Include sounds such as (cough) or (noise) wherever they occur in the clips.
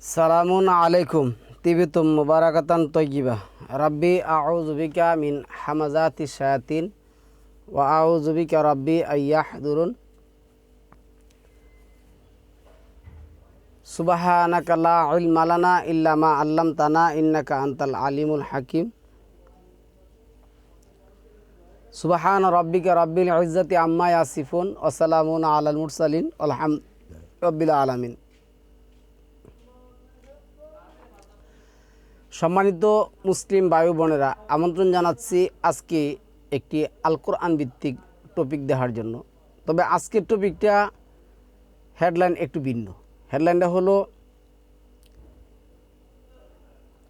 সালামুন আলাইকুম, তিবিতুম মুবারাকাতান তৈগিবা রাব্বি আউজুবিকা মিন হামাজাতি শায়াতিন ওয়া আউজুবিকা রাব্বি আইয়াহদুরুন। সুবাহানাকা লা ইলমা লানা ইল্লা ইন্নাকা আনতাল আলিমুল হাকিম। সুবাহান রব্বিকা রব্বিল ইজ্জতি আম্মা ইয়াসিফুন ওয়া সালামুন আলাল মুরসালিন রব্বিল আলামিন। সম্মানিত মুসলিম বায়ু বোনেরা, আমন্ত্রণ জানাচ্ছি আজকে একটি আল কোরআন ভিত্তিক টপিক দেখার জন্য। তবে আজকের টপিকটা হেডলাইন একটু ভিন্ন। হেডলাইনটা হলো,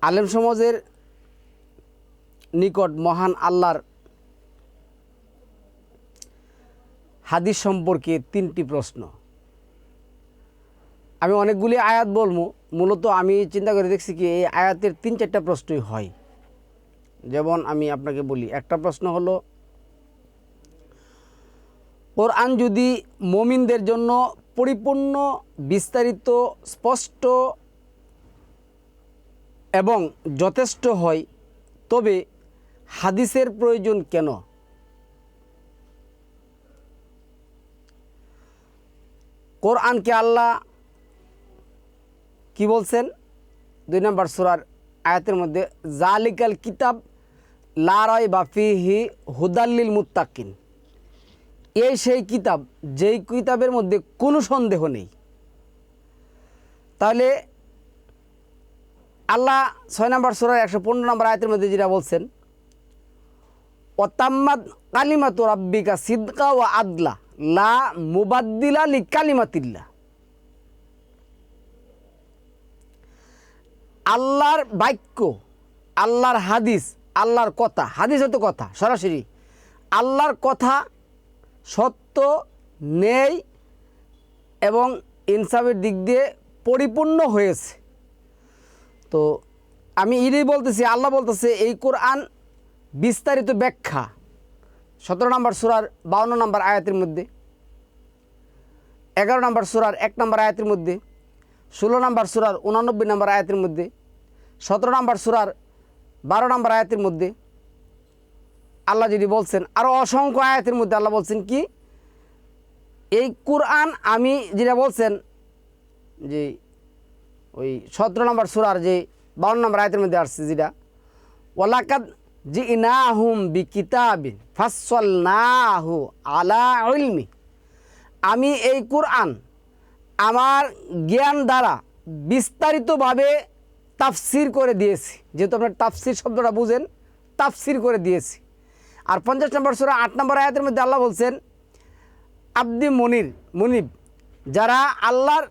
আলেম সমাজের নিকট মহান আল্লাহর হাদিস সম্পর্কে তিনটি প্রশ্ন। আমি অনেকগুলি আয়াত বলব মূলত আমি চিন্তা করে দেখছি কি, এই আয়াতের তিন চারটা প্রশ্নই হয়। যেমন আমি আপনাকে বলি, একটা প্রশ্ন হলো, কোরআন যদি মমিনদের জন্য পরিপূর্ণ, বিস্তারিত, স্পষ্ট এবং যথেষ্ট হয়, তবে হাদিসের প্রয়োজন কেন? কোরআনকে আল্লাহ কি বলছেন? দুই নম্বর সুরার আয়াতের মধ্যে, জালিকাল কিতাব লারাই বাফিহি হুদাল্লিল মুত্তাকিন। এই সেই কিতাব, যেই কিতাবের মধ্যে কোনো সন্দেহ নেই। তাহলে আল্লাহ ছয় নম্বর সুরার একশো পনেরো নম্বর আয়তের মধ্যে যেটা বলছেন, ওতাম্মাদ কালিমাত রাব্বিকা সিদ্কা ও আদলা, লা মুবাদ্দিলা লি কালিমাতিল্লা আল্লাহর বাক্য, আল্লাহর হাদিস, আল্লাহর কথা। হাদিস হতো কথা, সরাসরি। আল্লাহর কথা সত্য নেই এবং ইনসাফের দিক দিয়ে পরিপূর্ণ হয়েছে। তো আমি ইদি বলতেছি, আল্লাহ বলতেছে, এই কোরআন বিস্তারিত ব্যাখ্যা। সতেরো নম্বর সুরার বাউন্ন নম্বর আয়াতের মধ্যে, এগারো নম্বর সুরার এক নম্বর আয়াতের মধ্যে, ষোলো নম্বর সুরার উনানব্বই নম্বর আয়াতের মধ্যে সতেরো নম্বর সুরার বারো নম্বর আয়াতের মধ্যে আল্লাহ যদি বলছেন আরও অসংখ্য আয়াতের মধ্যে আল্লাহ বলছেন কি? এই কোরআন আমি যেটা বলছেন, যে ওই সতেরো নম্বর সুরার যে বারো নম্বর আয়াতের মধ্যে আসছে যেটা, ওয়ালাকাদ জি ইনাহুম বি কিতাবিন ফাসল নাহু আলা ইলমি। আমি এই কোরআন আমার জ্ঞান দ্বারা বিস্তারিতভাবে তাফসির করে দিয়েছি। যেহেতু আপনার তাফসির শব্দটা বুঝেন, তাফসির করে দিয়েছি। আর পঞ্চাশ নম্বর সুরা আট নম্বর আয়াতের মধ্যে আল্লাহ বলছেন, আব্দি মনির, মনিব, যারা আল্লাহর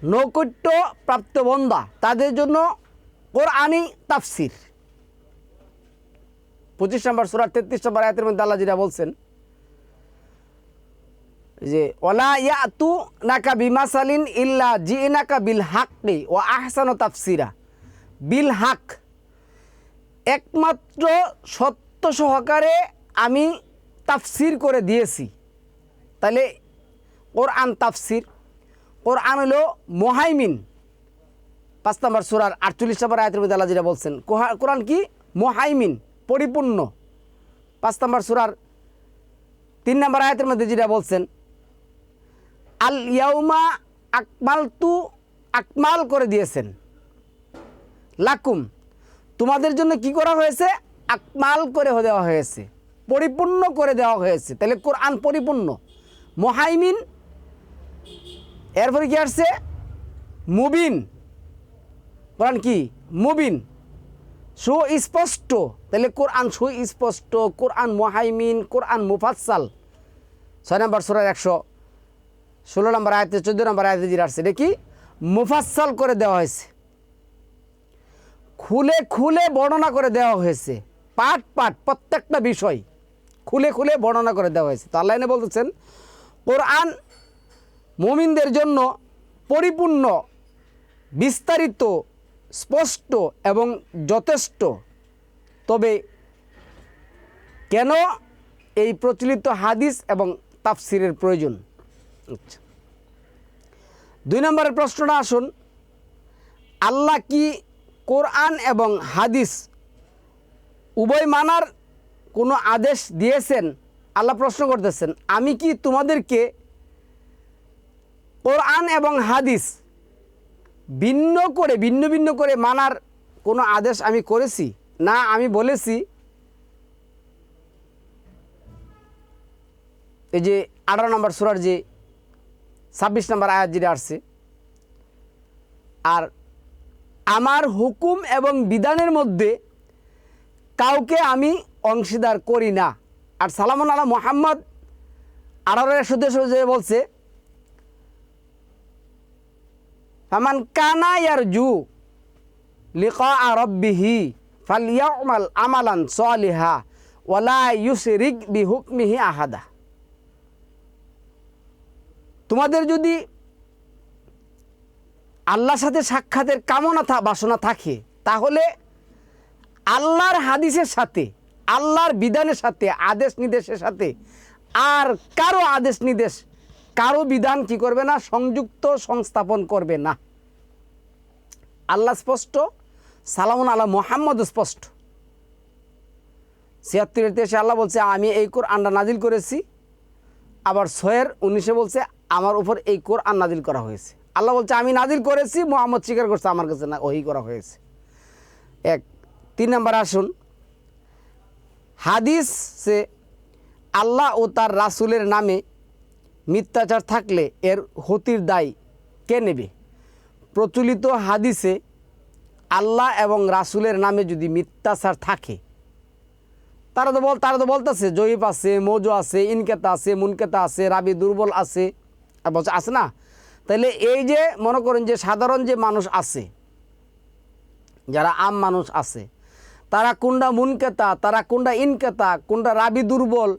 নৈকট্য প্রাপ্ত বন্দা, তাদের জন্য কোরআনই তাফসির। পঁচিশ নম্বর সুরা তেত্রিশ নম্বর আয়াতের মধ্যে আল্লাহ যেটা বলছেন যে, ওলা ইয়াতু নাকা বিমাসালিন ইল্লা জি নাকা বিল হাক্কি ও আহসান তাফসিরা। বিল হাক একমাত্র সত্য সহকারে আমি তাফসির করে দিয়েছি। তাহলে কোরআন তাফসির। কোরআন হলো মোহাইমিন। পাঁচ নম্বর সুরার আটচল্লিশ নম্বর আয়াতের মধ্যে আল্লাহ যেটা বলছেন কোরআন কি? মোহাইমিন, পরিপূর্ণ। পাঁচ নম্বর সুরার তিন নম্বর আয়াতের মধ্যে যেটা বলছেন আল ইয়াউমা আকমাল তু আকমাল করে দিয়েছেন। লাকুম, তোমাদের জন্য কি করা হয়েছে? আকমাল করে দেওয়া হয়েছে, পরিপূর্ণ করে দেওয়া হয়েছে। তাহলে কোরআন পরিপূর্ণ। মোহাইমিন, এরপরে কি আসছে? মুবিন, কোরআন কি? মুবিন, সুস্পষ্ট। তাহলে কোরআন সুস্পষ্ট, কোরআন মোহাইমিন, কোরআন মুফাসাল ছয় নম্বর সুরার একশো ষোলো নম্বর আয়তে, চোদ্দ নম্বর আয়তে যেটা আসছে, এটা কি? মুফাসাল করে দেওয়া হয়েছে। খুলে খুলে বর্ণনা করে দেওয়া হয়েছে। পাট পাট প্রত্যেকটা বিষয়। খুলে খুলে বর্ণনা করে দেওয়া হয়েছে। তো আল্লাহ এনে বলতেছেন, কোরআন মুমিনদের জন্য পরিপূর্ণ, বিস্তারিত, স্পষ্ট এবং যথেষ্ট। তবে কেন এই প্রচলিত হাদিস এবং তাফসিরের প্রয়োজন? আচ্ছা দুই নম্বরের প্রশ্নটা আসুন, আল্লাহ কি কোরআন এবং হাদিস উভয় মানার কোনো আদেশ দিয়েছেন? আল্লাহ প্রশ্ন করতেছেন, আমি কি তোমাদেরকে কোরআন এবং হাদিস ভিন্ন করে, ভিন্ন ভিন্ন করে মানার কোনো আদেশ আমি করেছি? না, আমি বলেছি, এই যে আঠারো নম্বর সুরার যে ছাব্বিশ নম্বর আয়াত যেটা আসছে, আর আমার হুকুম এবং বিধানের মধ্যে কাউকে আমি অংশীদার করি না। আর সালামন আলা মোহাম্মদ আঠারো একশো যে বলছে, ফামান কানা ইয়ার জু লিকা রব্বিহি ফালিয়ামাল আমালান সলিহা ওয়ালা ইউসরিক বিহুকমিহি আহাদা। তোমাদের যদি আল্লাহর সাথে সাক্ষাতের কামনা বাসনা থাকে, তাহলে আল্লাহর হাদিসের সাথে, আল্লাহর বিধানের সাথে, আদেশ নির্দেশের সাথে, আর কারও আদেশ নির্দেশ, কারও বিধান কি করবে না? সংযুক্ত, সংস্থাপন করবে না। আল্লাহ স্পষ্ট, সালামুন আল্লাহ মোহাম্মদ স্পষ্ট। ছিয়াত্তরের দেশে আল্লাহ বলছে, আমি এই কোরআনটা নাজিল করেছি। আবার ছয়ের উনিশে বলছে আমার উপর এই কোর কোরআন নাজিল করা হয়েছে। আল্লাহ বলছে, আমি নাজিল করেছি, মোহাম্মদ স্বীকার করছে আমার কাছে না ওই করা হয়েছে। এক, তিন নম্বর আসুন। হাদিসে আল্লাহ ও তার রাসূলের নামে মিথ্যাচার থাকলে এর হতির দায় কে নেবে? প্রচলিত হাদিসে আল্লাহ এবং রাসূলের নামে যদি মিথ্যাচার থাকে, তারা তো বল, তারা তো বলতেছে জয়ীব আছে, মৌজু আছে, ইনকেতা আছে, মুনকেতা আছে, রাবি দুর্বল আছে। বলছে, আছে না? তাহলে এই যে মনে করেন যে সাধারণ যে মানুষ আছে, যারা আম মানুষ আছে, তারা কোনটা মুনকেতা তারা কোনটা ইনকেতা কোনটা রাবি দুর্বল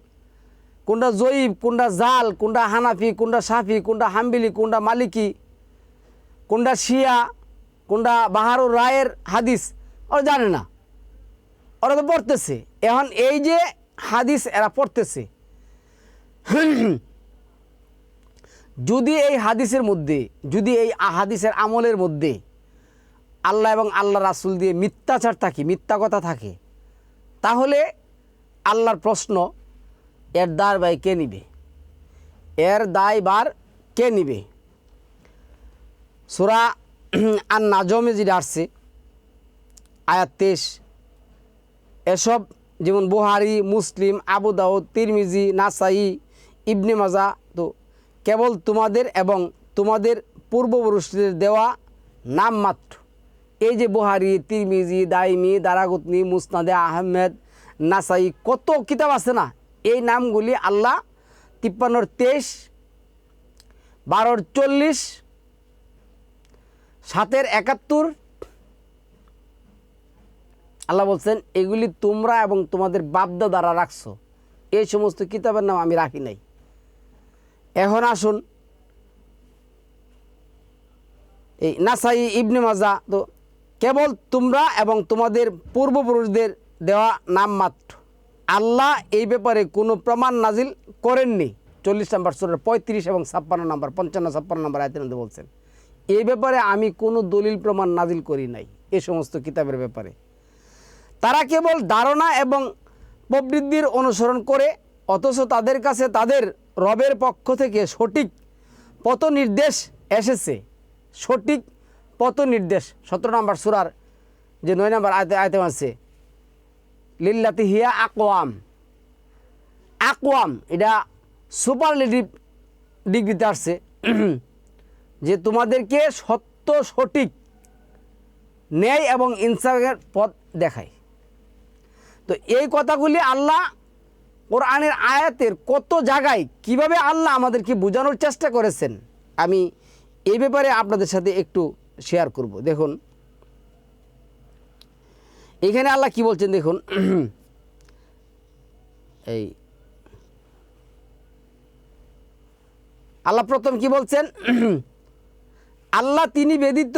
কোনটা জয়ীব কোনটা জাল কোনটা হানাফি কোনটা সাফি কোনটা হাম্বিলি কোনটা মালিকি কোনটা শিয়া কোনটা বাহারুর রায়ের হাদিস, ওরা জানে না। ওরা তো পড়তেছে। এখন এই যে হাদিস এরা পড়তেছে। যদি এই হাদিসের মধ্যে, যদি এই হাদিসের আমলের মধ্যে আল্লাহ এবং আল্লাহ রাসুল দিয়ে মিথ্যাচার থাকে মিথ্যা কথা থাকে, তাহলে আল্লাহর প্রশ্ন, এর দায় বাই কে নিবে? এর দায় বার কে নিবে? সুরা আর নাজমে যেটা আসছে, আয়াত তেইশ, এসব যেমন বুহারি, মুসলিম, আবু দাউদ, তিরমিজি, নাসাই, ইবনে মাজা কেবল তোমাদের এবং তোমাদের পূর্বপুরুষদের দেওয়া নাম মাত্র। এই যে বোহারি, তিরমিজি, দাইমি, দারাগুতনি, মুসনাদে আহমেদ, নাসাই, কত কিতাব আছে না? এই নামগুলি আল্লাহ তিপ্পান্নর তেইশ, বারোর চল্লিশ, সাতের একাত্তর। আল্লাহ বলছেন, এগুলি তোমরা এবং তোমাদের বাপদা দ্বারা রাখছো। এই সমস্ত কিতাবের নাম আমি রাখি নাই। এখন আসুন। এই নাসাই ইবনে মাজা, তো কেবল তোমরা এবং তোমাদের পূর্বপুরুষদের দেওয়া নাম মাত্র। আল্লাহ এই ব্যাপারে কোনো প্রমাণ নাজিল করেননি। চল্লিশ নম্বর সুরের পঁয়ত্রিশ এবং ছাপ্পান্ন নম্বর, পঞ্চান্ন, ছাপ্পান্ন নম্বর আয়তের মধ্যে বলছেন, এই ব্যাপারে আমি কোনো দলিল প্রমাণ নাজিল করি নাই, এ সমস্ত কিতাবের ব্যাপারে। তারা কেবল ধারণা এবং প্রবৃদ্ধির অনুসরণ করে অথচ তাদের কাছে তাদের রবের পক্ষ থেকে সঠিক পথ নির্দেশ এসেছে। সঠিক পথ নির্দেশ সতেরো নম্বর সুরার যে নয় নম্বর আয়তে আয়তে আছে। লিল্লাতি হিয়া আকোয়াম আকোয়াম এটা সুপারলেটিভ ডিগ্রিতে আসছে। (clears throat) যে তোমাদেরকে সত্য, সঠিক ন্যায় এবং ইনসাফের পথ দেখায়। তো এই কথাগুলি আল্লাহ কোরআনের আয়াতের কত জায়গায় কীভাবে আল্লাহ আমাদেরকে বোঝানোর চেষ্টা করেছেন, আমি এই ব্যাপারে আপনাদের সাথে একটু শেয়ার করব। দেখুন, এখানে আল্লাহ কি বলছেন দেখুন, (clears throat) এই, আল্লাহ প্রথম কি বলছেন, (clears throat) আল্লাহ তিনি ব্যতীত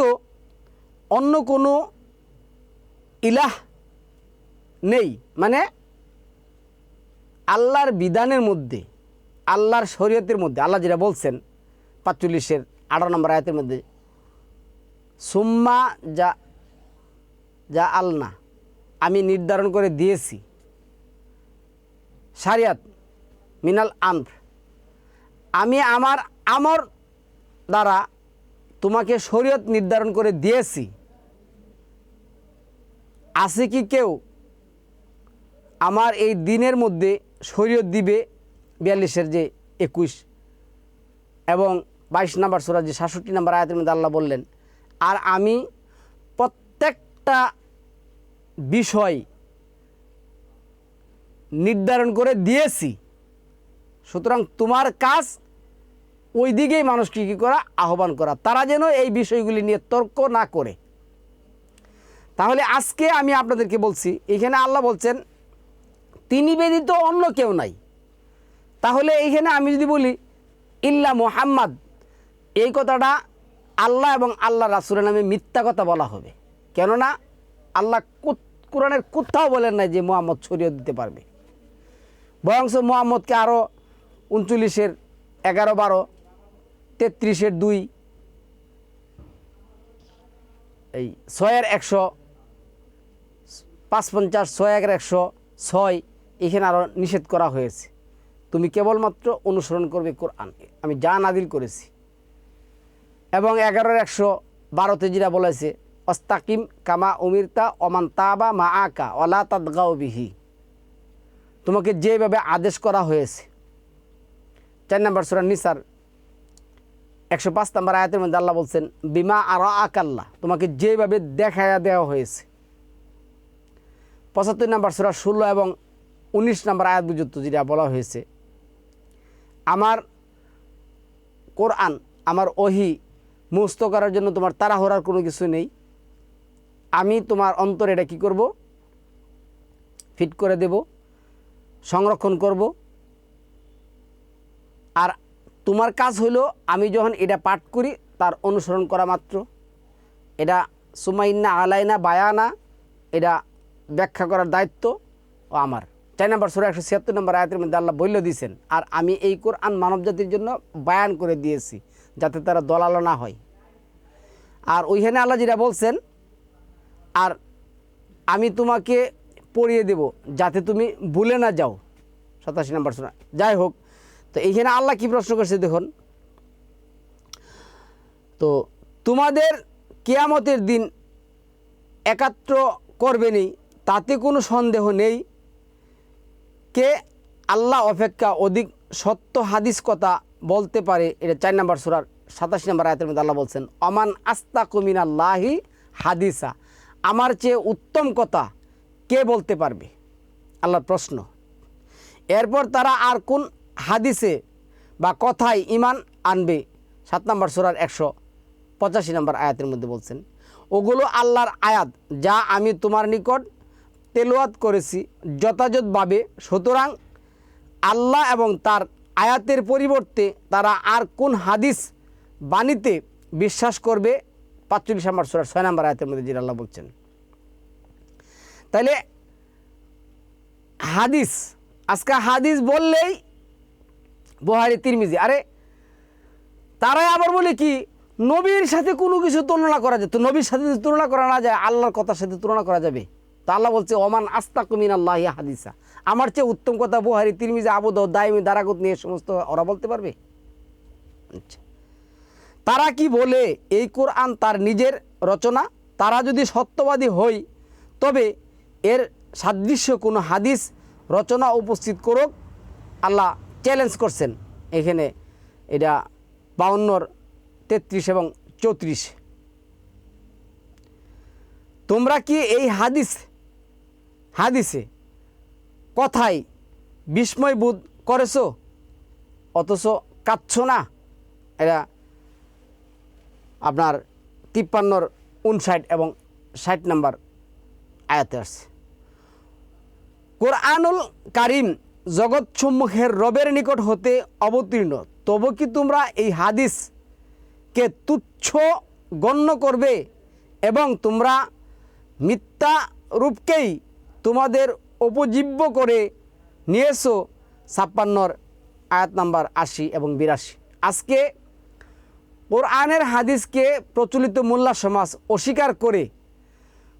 অন্য কোনো ইলাহ নেই। মানে আল্লাহর বিধানের মধ্যে, আল্লাহর শরীয়তের মধ্যে, আল্লাহ যেটা বলছেন পাঁচচল্লিশের আঠারো নম্বর আয়াতের মধ্যে, সুম্মা যা যা আলনা, আমি নির্ধারণ করে দিয়েছি। সারিয়াত মিনাল আমর, আমি আমার আমর দ্বারা তোমাকে শরীয়ত নির্ধারণ করে দিয়েছি। আছে কি কেউ আমার এই দিনের মধ্যে শরীয়ত দিবে বিয়াল্লিশের যে একুশ এবং বাইশ নাম্বার সুরা যে সাতষট্টি নাম্বার আয়াতের মধ্যে আল্লাহ বললেন, আর আমি প্রত্যেকটা বিষয় নির্ধারণ করে দিয়েছি। সুতরাং তোমার কাজ ওই দিকেই মানুষকে কী করা, আহ্বান করা। তারা যেন এই বিষয়গুলি নিয়ে তর্ক না করে। তাহলে আজকে আমি আপনাদেরকে বলছি, এখানে আল্লাহ বলছেন তিনি ব্যতীত অন্য কেউ নাই। তাহলে এইখানে আমি যদি বলি, ইল্লা মোহাম্মদ, এই কথাটা আল্লাহ এবং আল্লাহ রাসুলের নামে মিথ্যা কথা বলা হবে। কেননা আল্লাহ কোরআনের কোথাও বলেন নাই যে মোহাম্মদ ছড়িয়ে দিতে পারবে। বরংস মোহাম্মদকে আরও উনচল্লিশের এগারো, বারো, তেত্রিশের দুই, এই ছয়ের একশো পাঁচ পঞ্চাশ ছয় একের একশো, ছয় এখানে আরও নিষেধ করা হয়েছে। তুমি কেবলমাত্র অনুসরণ করবে কোরআন। আমি যা নাদিল করেছি। এবং এগারোর একশো বারোতে যেটা বলেছে, অস্তাকিম কামা উমিরতা অমান তাবা মা আকা অলা তাদগাও বিহি। তোমাকে যেভাবে আদেশ করা হয়েছে, চার নম্বর সুরা নিসার, একশো পাঁচ নম্বর আয়াতের মধ্যে আল্লাহ বলছেন, বিমা আর আকাল্লা তোমাকে যেভাবে দেখায়া দেওয়া হয়েছে। পঁচাত্তর নম্বর সুরা ষোলো এবং উনিশ নম্বর আয়াত বুঝুত্ত যেটা বলা হয়েছে, আমার কোরআন, আমার ওহি মুস্ত করার জন্য তোমার তাড়াহড়ার কোনো কিছু নেই। আমি তোমার অন্তরে এটা কী করব? ফিট করে দেব, সংরক্ষণ করব। আর তোমার কাজ হলো আমি যখন এটা পাঠ করি, তার অনুসরণ করা মাত্র। এটা সুমাইন্না আলাইনা বায়ানা, এটা ব্যাখ্যা করার দায়িত্ব ও আমার। চার নম্বর সুরা একশো ছিয়াত্তর নম্বর আয়াতের মধ্যে আল্লাহ বইল দিয়েছেন আর আমি এই কোরআন মানব জাতির জন্য বায়ান করে দিয়েছি, যাতে তারা দলালো না হয়। আর ওইখানে আল্লাহ যেটা বলছেন, আর আমি তোমাকে পড়িয়ে দেব, যাতে তুমি ভুলে না যাও। সাতাশি নম্বর শোনা যাই হোক, তো এইখানে আল্লাহ কি প্রশ্ন করছে দেখুন, তো তোমাদের কেয়ামতের দিন একাত্র করবেনি তাতে কোনো সন্দেহ নেই কে আল্লাহ অপেক্ষা অধিক সত্য হাদিস কথা বলতে পারে, এটা চার নম্বর সুরার সাতাশ নম্বর আয়তের মধ্যে আল্লাহ বলছেন, অমান আস্তা কুমিন আল্লাহি হাদিসা। আমার চেয়ে উত্তম কথা কে বলতে পারবে? আল্লাহর প্রশ্ন। এরপর তারা আর কোন হাদিসে বা কথায় ইমান আনবে? সাত নম্বর সুরার একশো পঁচাশি নম্বর আয়াতের মধ্যে বলছেন, ওগুলো আল্লাহর আয়াত, যা আমি তোমার নিকট তেলোয়াত করেছি যথাযথভাবে। সুতরাং আল্লাহ এবং তার আয়াতের পরিবর্তে তারা আর কোন হাদিস বাণীতে বিশ্বাস করবে? পাঁচচল্লিশ নম্বর সুরার ছয় নম্বর আয়াতের মধ্যে যে আল্লাহ বলছেন। তাহলে হাদিস, আজকে হাদিস বললেই বোহারি, তিরমিজি, আরে তারাই আবার বলে কি, নবীর সাথে কোনো কিছু তুলনা করা যায়? তো নবীর সাথে তুলনা করা না যায়, আল্লাহর কথার সাথে তুলনা করা যাবে? তো আল্লাহ বলছে, ওমান আস্তা কুমিন আল্লাহ হাদিসা। আমার চেয়ে উত্তম কথা বোহারি, তিরমিজি আবুদ দায়মি, দারাগুত নিয়ে সমস্ত ওরা বলতে পারবে? আচ্ছা। তারা কি বলে? এই কোরআন তার নিজের রচনা। তারা যদি সত্যবাদী হই, তবে এর সাদৃশ্য কোনো হাদিস রচনা উপস্থিত করুক, আল্লাহ চ্যালেঞ্জ করছেন। এখানে এটা বাউন্নর তেত্রিশ এবং চৌত্রিশ। তোমরা কি এই হাদিস হাদিসে কথায় বিস্ময় বোধ করেছ? অথচ কাঁদছ না? এটা আপনার তিপ্পান্নর উনষাট এবং ষাট নাম্বার আয়াতে আসছে। কোরআনুল কারিম জগৎ সম্মুখের রবের নিকট হতে অবতীর্ণ, তবু কি তোমরা এই হাদিসকে তুচ্ছ গণ্য করবে এবং তোমরা মিথ্যা রূপকেই তোমাদের উপজীব্য করে নিয়েছো ছাপ্পান্নর আয়াত নাম্বার আশি এবং বিরাশি। আজকে কোরআনের হাদিসকে প্রচলিত মোল্লা সমাজ অস্বীকার করে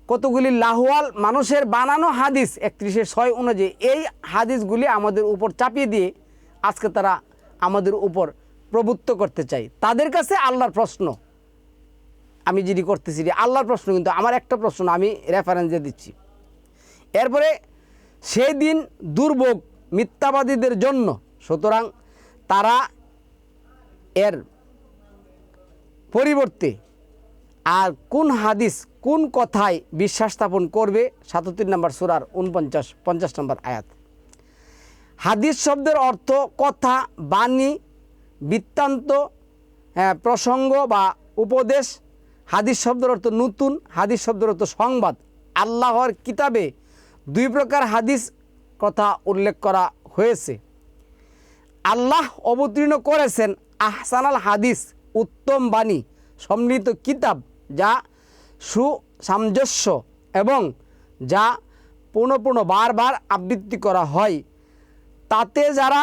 কতগুলি লাহওয়াল মানুষের বানানো হাদিস একত্রিশের ছয় অনুযায়ী এই হাদিসগুলি আমাদের উপর চাপিয়ে দিয়ে আজকে তারা আমাদের উপর প্রভুত্ব করতে চায়। তাদের কাছে আল্লাহর প্রশ্ন। আমি যিনি করতেছি আল্লাহর প্রশ্ন কিন্তু আমার একটা প্রশ্ন আমি রেফারেন্স দিয়ে দিচ্ছি। এরপরে সেই দিন দুর্ভোগ মিথ্যাবাদীদের জন্য। সুতরাং তারা এর পরিবর্তে আর কোন হাদিস কোন কথায় বিশ্বাস স্থাপন করবে? সাতত্রিশ নম্বর সুরার উনপঞ্চাশ পঞ্চাশ নম্বর আয়াত। হাদিস শব্দের অর্থ কথা বাণী বৃত্তান্ত হ্যাঁ, প্রসঙ্গ বা উপদেশ। হাদিস শব্দের অর্থ নতুন হাদিস শব্দের অর্থ সংবাদ। আল্লাহর কিতাবে দুই প্রকার হাদিস কথা উল্লেখ করা হয়েছে। আল্লাহ অবতীর্ণ করেছেন আহসানাল হাদিস, উত্তম বাণী সম্মিলিত কিতাব যা সুসামঞ্জস্য এবং যা পুনঃ পুনঃ বারবার আবৃত্তি করা হয়। তাতে যারা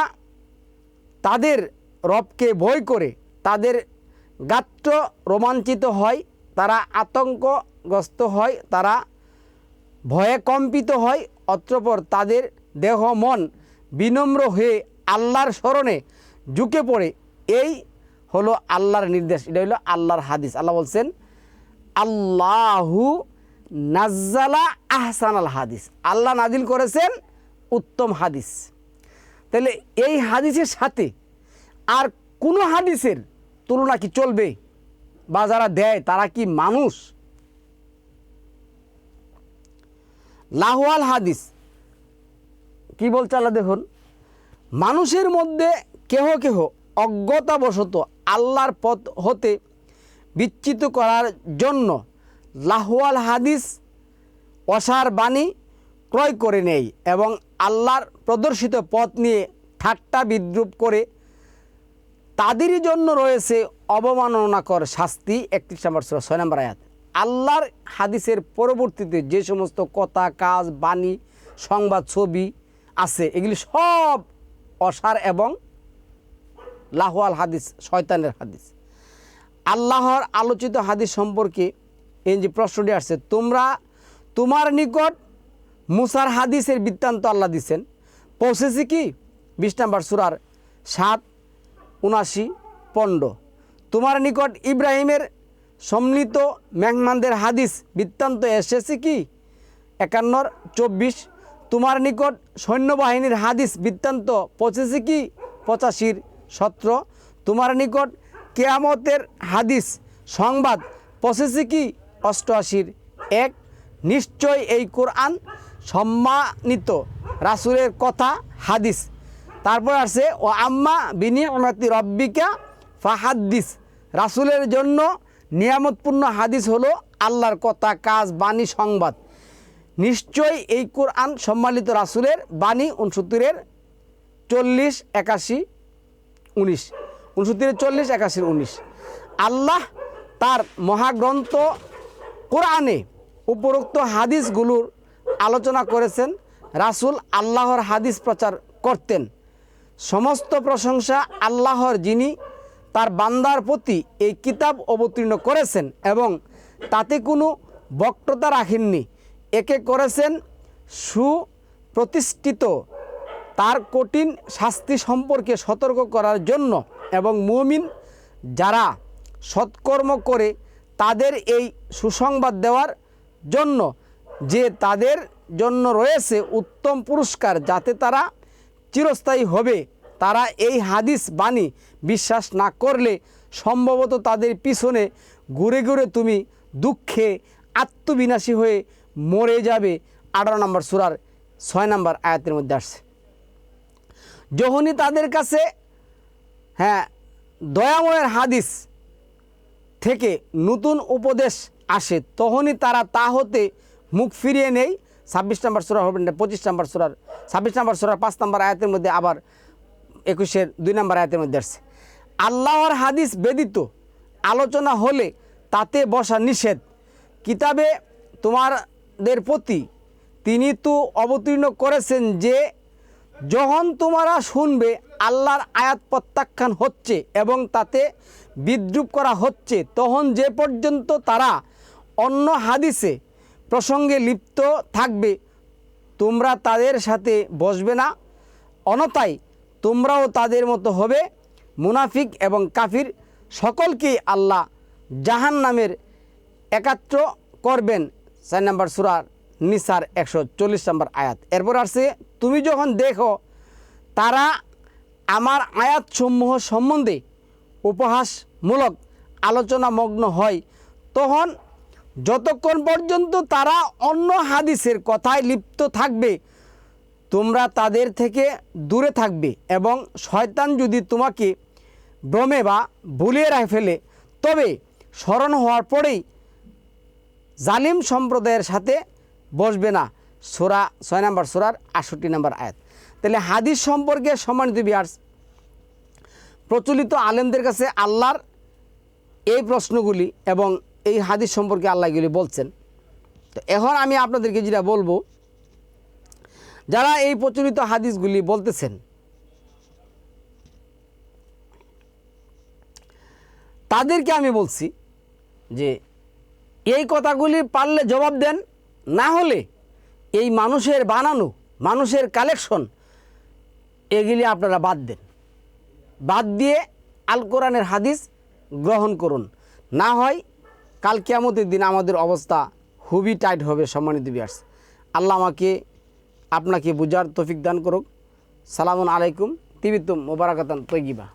তাদের রবকে ভয় করে, তাদের গাত্র রোমাঞ্চিত হয়, তারা আতঙ্কগ্রস্ত হয়, তারা ভয়ে কম্পিত হয়, অতঃপর তাদের দেহ মন বিনম্র হয়ে আল্লাহর স্মরণে ঝুঁকে পড়ে। এই হলো আল্লাহর নির্দেশ, এটা হলো আল্লাহর হাদিস। আল্লাহ বলছেন, আল্লাহু নাজ্জালা আহসান আল হাদিস। আল্লাহ নাজিল করেছেন উত্তম হাদিস। তাহলে এই হাদিসের সাথে আর কোনো হাদিসের তুলনা কি চলবে? বা যারা দেয়, তারা কি মানুষ? লাহওয়াল হাদিস। কি বলছে আল্লাহ দেখুন? মানুষের মধ্যে কেহ কেহ অজ্ঞতাবশত আল্লাহর পথ হতে বিচ্যুত করার জন্য লাহওয়াল হাদিস অসার বাণী ক্রয় করে নেই এবং আল্লাহর প্রদর্শিত পথ নিয়ে ঠাট্টা বিদ্রুপ করে তাদেরই জন্য রয়েছে অবমাননাকর শাস্তি। একত্রিশ নম্বর ছয় নম্বর আয়াত। আল্লাহর হাদিসের পরবর্তীতে যে সমস্ত কথা, কাজ, বাণী, সংবাদ, ছবি আছে, এগুলি সব অসার এবং লাহওয়াল হাদিস, শয়তানের হাদিস। আল্লাহর আলোচিত হাদিস সম্পর্কে এই যে প্রশ্নটি আসছে, তোমরা তোমার নিকট মুসার হাদিসের বৃত্তান্ত আল্লাহ দিছেন। পৌঁছেছে কি? বিশ নম্বর সুরার সাত, উনাশি, পনেরো। তোমার নিকট ইব্রাহিমের সম্মিলিত মেহমানদের হাদিস বৃত্তান্ত এসেছে কি? একান্নর চব্বিশ। তোমার নিকট সৈন্যবাহিনীর হাদিস বৃত্তান্ত পৌঁছেছে কি? পঁচাশির সতেরো। তোমার নিকট কেয়ামতের হাদিস সংবাদ পৌঁছেছে কি? অষ্টআশির এক। নিশ্চয় এই কোরআন সম্মানিত রাসুলের কথা, হাদিস। তারপর আছে ও আম্মা বিনিয়মাতি রব্বিকা ফাহাদ্দিস। রাসূলের জন্য নিয়ামতপূর্ণ হাদিস হলো আল্লাহর কথা, কাজ, বাণী, সংবাদ। নিশ্চয় এই কোরআন সম্মানিত রাসূলের বাণী উনসত্তরের চল্লিশ, একাশি, উনিশ। উনসত্তরের চল্লিশ, একাশির উনিশ। আল্লাহ তার মহাগ্রন্থ কোরআনে উপরোক্ত হাদিসগুলোর আলোচনা করেছেন। রাসূল আল্লাহর হাদিস প্রচার করতেন। সমস্ত প্রশংসা আল্লাহর যিনি তার বান্দার প্রতি এই কিতাব অবতীর্ণ করেছেন এবং তাতে কোনো বক্রতা রাখেননি। একে করেছেন সুপ্রতিষ্ঠিত, তার কঠিন শাস্তি সম্পর্কে সতর্ক করার জন্য এবং মুমিন যারা সৎকর্ম করে তাদের এই সুসংবাদ দেওয়ার জন্য, যে তাদের জন্য রয়েছে উত্তম পুরস্কার, যাতে তারা চিরস্থায়ী হবে। তারা এই হাদিস বাণী বিশ্বাস না করলে সম্ভবত তাদের পিছনে ঘুরে ঘুরে তুমি দুঃখে আত্মবিনাশী হয়ে মরে যাবে। আঠারো নম্বর সুরার ছয় নম্বর আয়াতের মধ্যে আসছে। যখনই তাদের কাছে হ্যাঁ দয়াময়ের হাদিস থেকে নতুন উপদেশ আসে, তখনই তারা তা হতে মুখ ফিরিয়ে নেই ছাব্বিশ নম্বর সুরার হবে না, পঁচিশ নম্বর সুরার, ছাব্বিশ নম্বর সুরার পাঁচ নম্বর আয়াতের মধ্যে আবার একুশের দুই নম্বর আয়াতের মধ্যে আসছে। আল্লাহর হাদিস বেদিত আলোচনা হলে তাতে বসা নিষেধ। কিতাবে তোমাদের প্রতি তিনি তো অবতীর্ণ করেছেন যে, যখন তোমরা শুনবে আল্লাহর আয়াত প্রত্যাখ্যান হচ্ছে এবং তাতে বিদ্রুপ করা হচ্ছে, তখন যে পর্যন্ত তারা অন্য হাদিসে প্রসঙ্গে লিপ্ত থাকবে, তোমরা তাদের সাথে বসবে না। অনতাই তোমরাও তাদের মতো হবে, মুনাফিক এবং কাফির। সকলকেই আল্লাহ জাহান নামের একাত্র করবেন। চার নম্বর সুরার নিসার একশো চল্লিশ নম্বর আয়াত। এরপর আসছে, তুমি যখন দেখো তারা আমার আয়াতসমূহ সম্বন্ধে উপহাসমূলক আলোচনা মগ্ন হয়, তখন যতক্ষণ পর্যন্ত তারা অন্য হাদিসের কথায় লিপ্ত থাকবে তোমরা তাদের থেকে দূরে থাকবে এবং শয়তান যদি তোমাকে ভ্রমে বা ভুলিয়ে রাখে ফেলে, তবে স্মরণ হওয়ার পরেই জালিম সম্প্রদায়ের সাথে বসবে না। সোরা ছয় নম্বর, সোরার আষট্টি নম্বর আয়াত। তাহলে হাদিস সম্পর্কে সম্মানিত বিহার প্রচলিত আলেমদের কাছে আল্লাহর এই প্রশ্নগুলি এবং এই হাদিস সম্পর্কে আল্লাহগুলি বলছেন। তো এখন আমি আপনাদেরকে যেটা বলব যারা এই প্রচলিত হাদিসগুলি বলতেছেন, তাদেরকে আমি বলছি যে, এই কথাগুলি পারলে জবাব দেন, না হলে এই মানুষের বানানো, মানুষের কালেকশন এগুলি আপনারা বাদ দেন। বাদ দিয়ে আল কোরআনের হাদিস গ্রহণ করুন। না হয় কাল কেয়ামতের দিন আমাদের অবস্থা খুবই টাইট হবে সম্মানিত বিয়ার্স আল্লাহ আমাকে আপনাকে বুঝার তফিক দান করুক। সালামুন আলাইকুম তিবিতুম মোবারকাতান তৈগিবা